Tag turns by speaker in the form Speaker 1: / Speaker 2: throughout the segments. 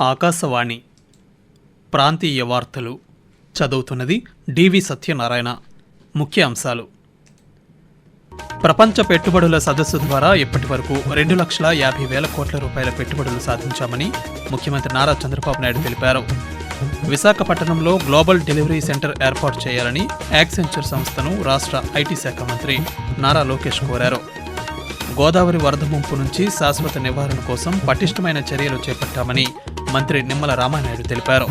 Speaker 1: ఆకాశవాణి ప్రాంతీయ వార్తలు చదువుతున్నది డివి సత్యనారాయణ. ముఖ్య అంశాలు ప్రపంచ పెట్టుబడుల సదస్సు ద్వారా ఇప్పటి వరకు రెండు లక్షల యాభై వేల కోట్ల రూపాయల పెట్టుబడులు సాధించామని ముఖ్యమంత్రి నారా చంద్రబాబు నాయుడు తెలిపారు. విశాఖపట్నంలో గ్లోబల్ డెలివరీ సెంటర్ ఏర్పాటు చేయాలని యాక్సెంచర్ సంస్థను రాష్ట్ర ఐటీ శాఖ మంత్రి నారా లోకేష్ కోరారు. గోదావరి వరద ముంపు నుంచి శాశ్వత నివారణ కోసం పటిష్టమైన చర్యలు చేపట్టామని మంత్రి నిమ్మల రామానాయుడు తెలిపారు.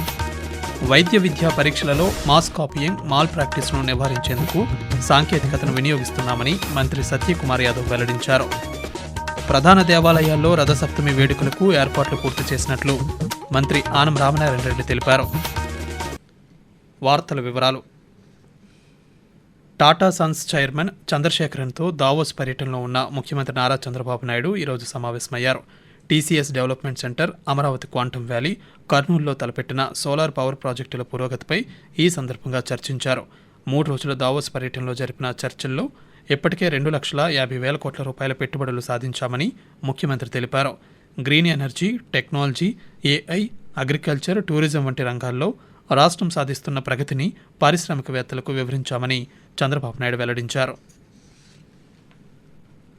Speaker 1: వైద్య విద్యా పరీక్షలలో మాస్ కాపీయింగ్ మాల్ ప్రాక్టీస్ను నివారించేందుకు సాంకేతికతను వినియోగిస్తున్నామని మంత్రి సత్యకుమార్ యాదవ్ వెల్లడించారు. ప్రధాన దేవాలయాల్లో రథసప్తమి వేడుకలకు ఏర్పాట్లు పూర్తి చేసినట్లు మంత్రి ఆనం రామనారాయణ రెడ్డి తెలిపారు. వార్తల వివరాలు. టాటా సన్స్ చైర్మన్ చంద్రశేఖరన్తో దావోస్ పర్యటనలో ఉన్న ముఖ్యమంత్రి నారా చంద్రబాబు నాయుడు ఈరోజు సమావేశమయ్యారు. TCS development centre Amaravati quantum valley కర్నూలులో తలపెట్టిన సోలార్ పవర్ ప్రాజెక్టుల పురోగతిపై ఈ సందర్భంగా చర్చించారు. మూడు రోజుల దావోస్ పర్యటనలో జరిపిన చర్చల్లో ఇప్పటికే రెండు లక్షల యాభై వేల కోట్ల రూపాయల పెట్టుబడులు సాధించామని ముఖ్యమంత్రి తెలిపారు. Green energy technology AI agriculture tourism వంటి రంగాల్లో రాష్ట్రం సాధిస్తున్న ప్రగతిని పారిశ్రామికవేత్తలకు వివరించామని చంద్రబాబు నాయుడు వెల్లడించారు.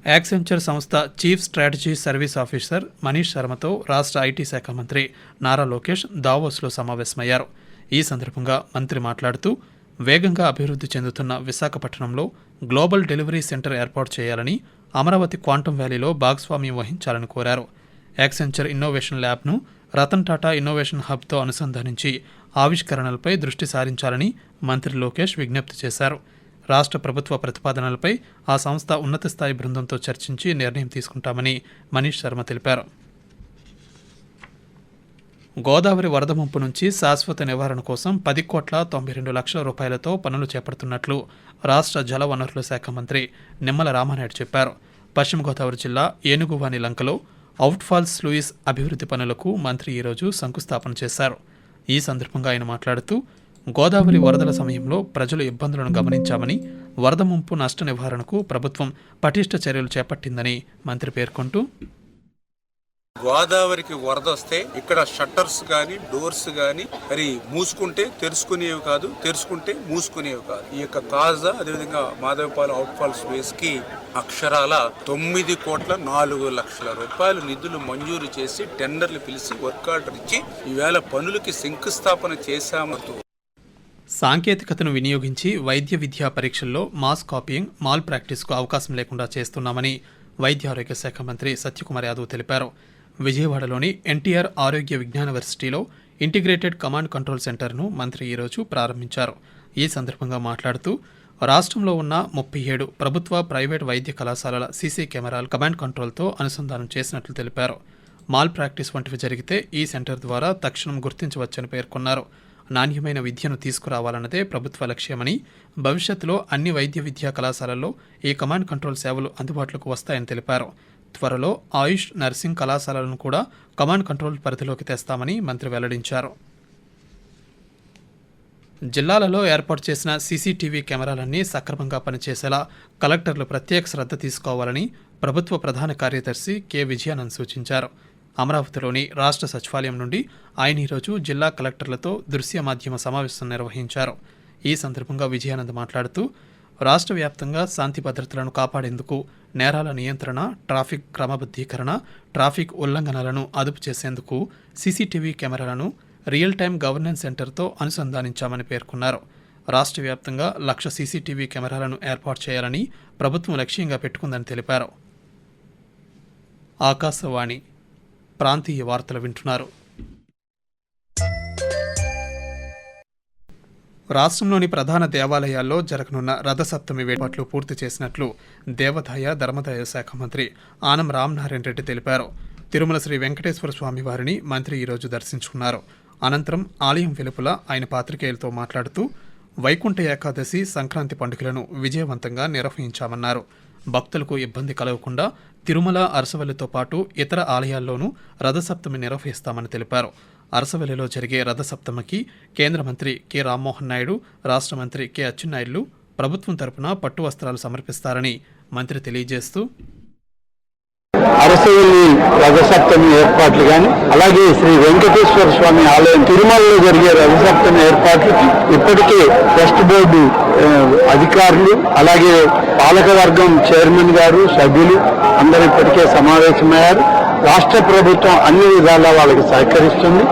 Speaker 1: యాక్సెంచర్ సంస్థ chief strategy service officer Manish శర్మతో రాష్ట్ర ఐటీ శాఖ మంత్రి నారా లోకేష్ దావోస్లో సమావేశమయ్యారు. ఈ సందర్భంగా మంత్రి మాట్లాడుతూ వేగంగా అభివృద్ధి చెందుతున్న విశాఖపట్నంలో గ్లోబల్ డెలివరీ సెంటర్ ఏర్పాటు చేయాలని అమరావతి క్వాంటమ్ వ్యాలీలో భాగస్వామ్యం వహించాలని కోరారు. యాక్సెంచర్ ఇన్నోవేషన్ ల్యాబ్ను రతన్ టాటా ఇన్నోవేషన్ హబ్తో అనుసంధానించి ఆవిష్కరణలపై దృష్టి సారించాలని మంత్రి లోకేష్ విజ్ఞప్తి చేశారు. రాష్ట్ర ప్రభుత్వ ప్రతిపాదనలపై ఆ సంస్థ ఉన్నత స్థాయి బృందంతో చర్చించి నిర్ణయం తీసుకుంటామని మనీష్ శర్మ తెలిపారు. గోదావరి వరద ముంపు నుంచి శాశ్వత నివారణ కోసం పది కోట్ల తొంభై రెండు లక్షల రూపాయలతో పనులు చేపడుతున్నట్లు రాష్ట్ర జల వనరుల శాఖ మంత్రి నిమ్మల రామానాయుడు చెప్పారు. పశ్చిమ గోదావరి జిల్లా ఏనుగువాని లంకలో అవుట్ఫాల్స్ లూయిస్ అభివృద్ధి పనులకు మంత్రి ఈరోజు శంకుస్థాపన చేశారు. ఈ సందర్భంగా ఆయన మాట్లాడుతూ గోదావరి వరదల సమయంలో ప్రజలు ఇబ్బందులను గమనించామని వరద ముంపు నష్ట నివారణకు ప్రభుత్వం పటిష్ట చర్యలు చేపట్టిందని మంత్రి పేర్కొంటూ
Speaker 2: గోదావరికి వరద వస్తే ఇక్కడ షట్టర్స్ కానీ డోర్స్ కానీ మరి మూసుకుంటే తెరుచుకునేవి కాదు తెరుచుకుంటే మూసుకునేవి కాదు. ఈ యొక్క తాజా అదేవిధంగా మాధవపాలెం అవుట్ ఫాల్స్ వేస్కి అక్షరాల తొమ్మిది కోట్ల నాలుగు లక్షల రూపాయలు నిధులు మంజూరు చేసి టెండర్లు పిలిచి వర్క్ ఆర్డర్ ఇచ్చి ఈవేళ పనులకి శంకుస్థాపన చేశామతో
Speaker 1: సాంకేతికతను వినియోగించి వైద్య విద్యా పరీక్షల్లో మాస్ కాపీయింగ్ మాల్ ప్రాక్టీస్కు అవకాశం లేకుండా చేస్తున్నామని వైద్య ఆరోగ్య శాఖ మంత్రి సత్యకుమార్ యాదవ్ తెలిపారు. విజయవాడలోని ఎన్టీఆర్ ఆరోగ్య విజ్ఞానవర్సిటీలో ఇంటిగ్రేటెడ్ కమాండ్ కంట్రోల్ సెంటర్ను మంత్రి ఈరోజు ప్రారంభించారు. ఈ సందర్భంగా మాట్లాడుతూ రాష్ట్రంలో ఉన్న ముప్పై ఏడు ప్రభుత్వ ప్రైవేట్ వైద్య కళాశాలల సీసీ కెమెరాలు కమాండ్ కంట్రోల్తో అనుసంధానం చేసినట్లు తెలిపారు. మాల్ ప్రాక్టీస్ వంటివి జరిగితే ఈ సెంటర్ ద్వారా తక్షణం గుర్తించవచ్చని పేర్కొన్నారు. నాణ్యమైన విద్యను తీసుకురావాలన్నదే ప్రభుత్వ లక్ష్యమని భవిష్యత్తులో అన్ని వైద్య విద్యా కళాశాలల్లో ఈ కమాండ్ కంట్రోల్ సేవలు అందుబాటులోకి వస్తాయని తెలిపారు. త్వరలో ఆయుష్ నర్సింగ్ కళాశాలలను కూడా కమాండ్ కంట్రోల్ పరిధిలోకి తెస్తామని మంత్రి వెల్లడించారు. జిల్లాలలో ఏర్పాటు చేసిన సీసీటీవీ కెమెరాలన్నీ సక్రమంగా పనిచేసేలా కలెక్టర్లు ప్రత్యేక శ్రద్ధ తీసుకోవాలని ప్రభుత్వ ప్రధాన కార్యదర్శి కె. విజయానంద్ సూచించారు. అమరావతిలోని రాష్ట్ర సచివాలయం నుండి ఆయన ఈరోజు జిల్లా కలెక్టర్లతో దృశ్య మాధ్యమ సమావేశం నిర్వహించారు. ఈ సందర్భంగా విజయానంద్ మాట్లాడుతూ రాష్ట్ర వ్యాప్తంగా శాంతి భద్రతలను కాపాడేందుకు నేరాల నియంత్రణ ట్రాఫిక్ క్రమబద్ధీకరణ ట్రాఫిక్ ఉల్లంఘనలను అదుపు చేసేందుకు సీసీటీవీ కెమెరాలను రియల్ టైం గవర్నెన్స్ సెంటర్తో అనుసంధానించామని పేర్కొన్నారు. రాష్ట్ర వ్యాప్తంగా లక్ష సీసీటీవీ కెమెరాలను ఏర్పాటు చేయాలని ప్రభుత్వం లక్ష్యంగా పెట్టుకుందని తెలిపారు. ఆకాశవాణి ప్రాంతీయ వార్తలు వింటున్నారు. రాష్ట్రంలోని ప్రధాన దేవాలయాల్లో జరగనున్న రథసప్తమి ఏర్పాట్లు పూర్తి చేసినట్లు దేవాదాయ ధర్మదాయ శాఖ మంత్రి ఆనం రామనారాయణ రెడ్డి తెలిపారు. తిరుమల శ్రీ వెంకటేశ్వర స్వామి వారిని మంత్రి ఈరోజు దర్శించుకున్నారు. అనంతరం ఆలయం వెలుపల ఆయన పాత్రికేయులతో మాట్లాడుతూ వైకుంఠ ఏకాదశి సంక్రాంతి పండుగలను విజయవంతంగా నిర్వహించామన్నారు. భక్తులకు ఇబ్బంది కలగకుండా తిరుమల అరసవల్లితో పాటు ఇతర ఆలయాల్లోనూ రథసప్తమి నిర్వహిస్తామని తెలిపారు. అరసవల్లిలో జరిగే రథసప్తమికి కేంద్ర మంత్రి కె. రామ్మోహన్ నాయుడు రాష్ట్ర మంత్రి కె. అచ్చెన్నాయుడు ప్రభుత్వం తరపున పట్టు వస్త్రాలు సమర్పిస్తారని మంత్రి తెలియజేస్తూ
Speaker 3: అరసవల్లి రథసప్తమి ఏర్పాట్లు కానీ అలాగే శ్రీ వెంకటేశ్వర స్వామి ఆలయం తిరుమలలో జరిగే రథసప్తమి ఏర్పాట్లకి ఇప్పటికే ట్రస్ట్ బోర్డు అధికారులు అలాగే పాలకవర్గం చైర్మన్ గారు సభ్యులు అందరూ ఇప్పటికే సమావేశమయ్యారు. రాష్ట్ర ప్రభుత్వం అన్ని విధాలా వాళ్ళకి సహకరిస్తుంది.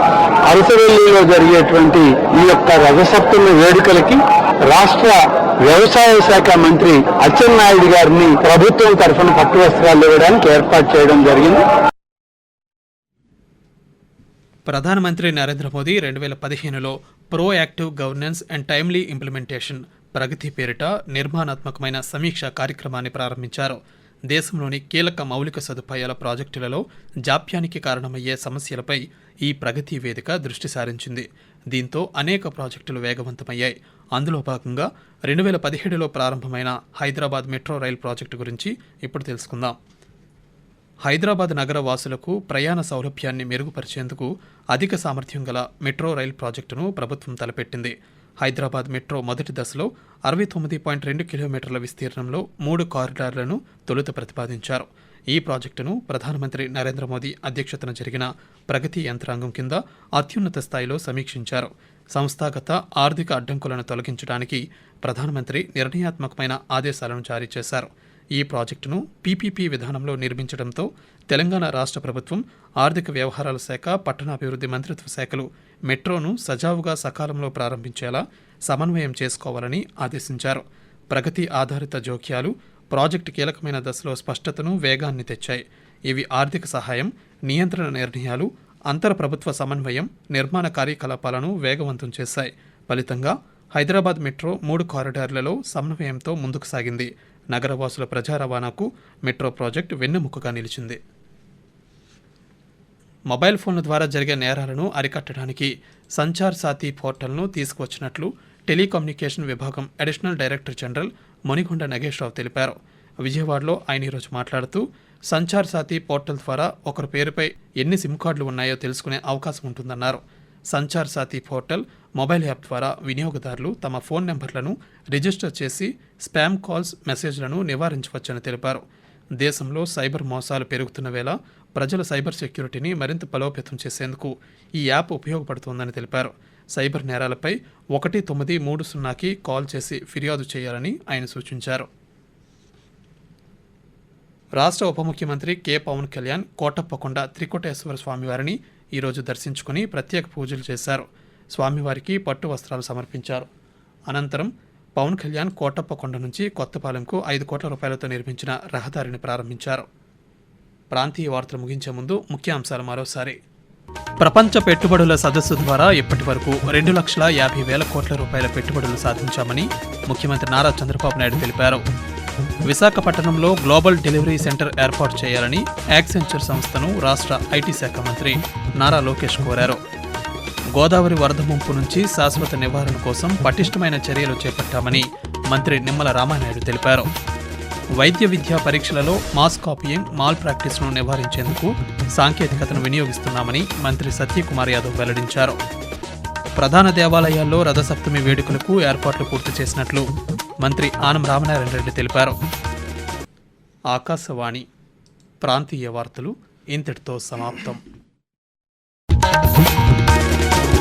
Speaker 3: అరసవెల్లిలో జరిగేటువంటి ఈ యొక్క రథసప్తమి వేడుకలకి రాష్ట్ర వ్యవసాయ శాఖ మంత్రి అచ్చెన్నాయుడు గారిని ప్రభుత్వం తరఫున పట్టు వస్త్రాలు ఇవ్వడానికి ఏర్పాటు చేయడం జరిగింది.
Speaker 1: ప్రధానమంత్రి నరేంద్ర మోదీ రెండు వేల పదిహేనులో proactive governance and timely implementation Pragati పేరిట నిర్మాణాత్మకమైన సమీక్ష కార్యక్రమాన్ని ప్రారంభించారు. దేశంలోని కీలక మౌలిక సదుపాయాల ప్రాజెక్టులలో జాప్యానికి కారణమయ్యే సమస్యలపై ఈ ప్రగతి వేదిక దృష్టి సారించింది. దీంతో అనేక ప్రాజెక్టులు వేగవంతమయ్యాయి. అందులో భాగంగా రెండు వేల పదిహేడులో ప్రారంభమైన హైదరాబాద్ మెట్రో రైల్ ప్రాజెక్టు గురించి ఇప్పుడు తెలుసుకుందాం. హైదరాబాద్ నగర వాసులకు ప్రయాణ సౌలభ్యాన్ని మెరుగుపరిచేందుకు అధిక సామర్థ్యం గల మెట్రో రైల్ ప్రాజెక్టును ప్రభుత్వం తలపెట్టింది. హైదరాబాద్ మెట్రో మొదటి దశలో అరవై తొమ్మిది పాయింట్ రెండు కిలోమీటర్ల విస్తీర్ణంలో మూడు కారిడార్లను తొలుత ప్రతిపాదించారు. ఈ ప్రాజెక్టును ప్రధానమంత్రి నరేంద్ర మోదీ అధ్యక్షతన జరిగిన ప్రగతి యంత్రాంగం కింద అత్యున్నత స్థాయిలో సమీక్షించారు. సంస్థాగత ఆర్థిక అడ్డంకులను తొలగించడానికి ప్రధానమంత్రి నిర్ణయాత్మకమైన ఆదేశాలను జారీ చేశారు. ఈ ప్రాజెక్టును పీపీపీ విధానంలో నిర్మించడంతో తెలంగాణ రాష్ట్ర ప్రభుత్వం ఆర్థిక వ్యవహారాల శాఖ పట్టణాభివృద్ధి మంత్రిత్వ శాఖలు మెట్రోను సజావుగా సకాలంలో ప్రారంభించేలా సమన్వయం చేసుకోవాలని ఆదేశించారు. ప్రగతి ఆధారిత జోక్యాలు ప్రాజెక్టు కీలకమైన దశలో స్పష్టతను వేగాన్ని తెచ్చాయి. ఇవి ఆర్థిక సహాయం నియంత్రణ నిర్ణయాలు అంతర ప్రభుత్వ సమన్వయం నిర్మాణ కార్యకలాపాలను వేగవంతం చేశాయి. ఫలితంగా హైదరాబాద్ మెట్రో మూడు కారిడార్లలో సమన్వయంతో ముందుకు సాగింది. నగరవాసుల ప్రజా రవాణాకు మెట్రో ప్రాజెక్టు వెన్నెముకగా నిలిచింది. మొబైల్ ఫోన్ల ద్వారా జరిగే నేరాలను అరికట్టడానికి సంచార్ సాతి పోర్టల్ను తీసుకువచ్చినట్లు టెలికమ్యూనికేషన్ విభాగం additional director general Manikonda Nageswararao తెలిపారు. విజయవాడలో ఆయన ఈరోజు మాట్లాడుతూ సంచార్ సాతి పోర్టల్ ద్వారా ఒకరి పేరుపై ఎన్ని సిమ్ కార్డులు ఉన్నాయో తెలుసుకునే అవకాశం ఉంటుందన్నారు. Sanchar Saathi portal mobile app ద్వారా వినియోగదారులు తమ ఫోన్ నెంబర్లను రిజిస్టర్ చేసి స్పామ్ కాల్స్ మెసేజ్లను నివారించవచ్చని తెలిపారు. దేశంలో సైబర్ మోసాలు పెరుగుతున్న వేళ ప్రజల సైబర్ సెక్యూరిటీని మరింత బలోపేతం చేసేందుకు ఈ యాప్ ఉపయోగపడుతోందని తెలిపారు. సైబర్ నేరాలపై ఒకటి తొమ్మిది మూడు సున్నాకి కాల్ చేసి ఫిర్యాదు చేయాలని ఆయన సూచించారు. రాష్ట్ర ఉప ముఖ్యమంత్రి కె. పవన్ కళ్యాణ్ కోటప్పకొండ త్రికోటేశ్వర స్వామివారిని ఈరోజు దర్శించుకుని ప్రత్యేక పూజలు చేశారు. స్వామివారికి పట్టు వస్త్రాలు సమర్పించారు. అనంతరం పవన్ కళ్యాణ్ కోటప్పకొండ నుంచి కొత్తపాలెంకు ఐదు కోట్ల రూపాయలతో నిర్మించిన రహదారిని ప్రారంభించారు. ప్రాంతీయ వార్తలు ముగించే ముందు ముఖ్యాంశాలు మరోసారి. ప్రపంచ పెట్టుబడుల సదస్సు ద్వారా ఇప్పటి వరకు రెండు లక్షల యాభై వేల కోట్ల రూపాయల పెట్టుబడులు సాధించామని ముఖ్యమంత్రి నారా చంద్రబాబు నాయుడు తెలిపారు. విశాఖపట్నంలో గ్లోబల్ డెలివరీ సెంటర్ ఏర్పాటు చేయాలని యాక్సెంచర్ సంస్థను రాష్ట్ర ఐటీ శాఖ మంత్రి నారా లోకేష్ కోరారు. గోదావరి వరద ముంపు నుంచి శాశ్వత నివారణ కోసం పటిష్టమైన చర్యలు చేపట్టామని మంత్రి నిమ్మల రామానాయుడు తెలిపారు. వైద్య విద్యా పరీక్షలలో మాస్ కాపీయింగ్ మాల్ ప్రాక్టీస్ను నివారించేందుకు సాంకేతికతను వినియోగిస్తున్నామని మంత్రి సత్యకుమార్ యాదవ్ వెల్లడించారు. ప్రధాన దేవాలయాల్లో రథసప్తమి వేడుకలకు ఏర్పాట్లు పూర్తి చేసినట్లు మంత్రి ఆనం రామనారాయణ రెడ్డి తెలిపారు. ఆకాశవాణి ప్రాంతీయ వార్తలు ఇంతటితో సమాప్తం.